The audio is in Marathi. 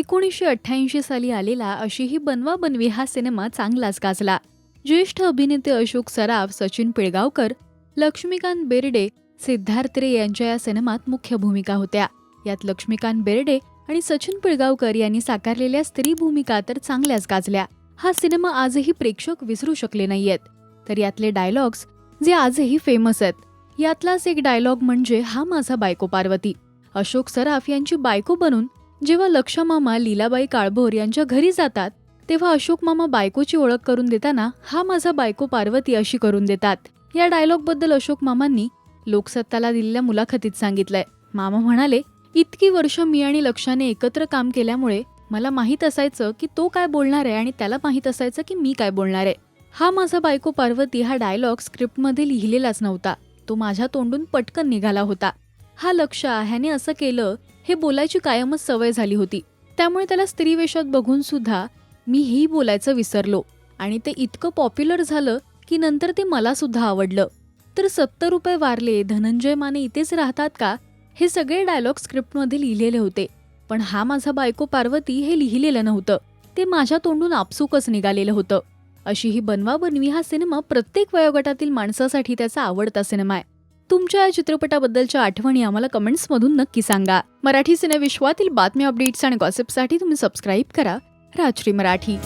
एकोणीसशे अठ्ठ्याऐंशी साली आलेला अशी ही बनवा बनवी हा सिनेमा चांगलाच गाजला. ज्येष्ठ अभिनेते अशोक सराफ सचिन पिळगावकर लक्ष्मीकांत बेर्डे सिद्धार्थ रे यांच्या या सिनेमात मुख्य भूमिका होत्या. यात लक्ष्मीकांत बेर्डे आणि सचिन पिळगावकर यांनी साकारलेल्या स्त्री भूमिका तर चांगल्याच गाजल्या. हा सिनेमा आजही प्रेक्षक विसरू शकले नाहीयेत. तर यातले डायलॉग्स जे आजही फेमस आहेत. यातलाच एक डायलॉग म्हणजे हा माझा बायको पार्वती. अशोक सराफ यांची बायको बनून जेव्हा लक्षमामा लीलाबाई काळभोर यांच्या घरी जातात तेव्हा अशोक मामा बायकोची ओळख करून देताना हा माझा बायको पार्वती अशी करून देतात. या डायलॉगबद्दल अशोक मामांनी लोकसत्ताला दिलेल्या मुलाखतीत सांगितलंय. मामा म्हणाले इतकी वर्ष मी आणि लक्षाने एकत्र काम केल्यामुळे मला माहीत असायचं की तो काय बोलणार आहे आणि त्याला माहीत असायचं की मी काय बोलणार आहे. हा माझा बायको पार्वती हा डायलॉग स्क्रिप्टमध्ये लिहिलेलाच नव्हता. तो माझ्या तोंडून पटकन निघाला होता. हा लक्ष ह्याने असं केलं हे बोलायची कायमच सवय झाली होती. त्यामुळे त्याला स्त्री वेशात बघून सुद्धा मी ही बोलायचं विसरलो आणि ते इतकं पॉप्युलर झालं की नंतर ते मला सुद्धा आवडलं. तर सत्तर रुपये वारले धनंजय माने इथेच राहतात का? हे सगळे डायलॉग स्क्रिप्टमध्ये लिहिलेले होते. पण हा माझा बायको पार्वती हे लिहिलेलं नव्हतं. ते माझ्या तोंडून आपसुकच निघालेलं होतं. अशी ही बनवा बनवी हा सिनेमा प्रत्येक वयोगटातील माणसासाठी त्याचा आवडता सिनेमा आहे. तुमच्या या चित्रपटाबद्दलच्या आठवणी आम्हाला कमेंट्समधून नक्की सांगा. मराठी सिनेविश्वातील बातम्या अपडेट्स आणि गॉसिपसाठी तुम्ही सबस्क्राईब करा. राजश्री मराठी.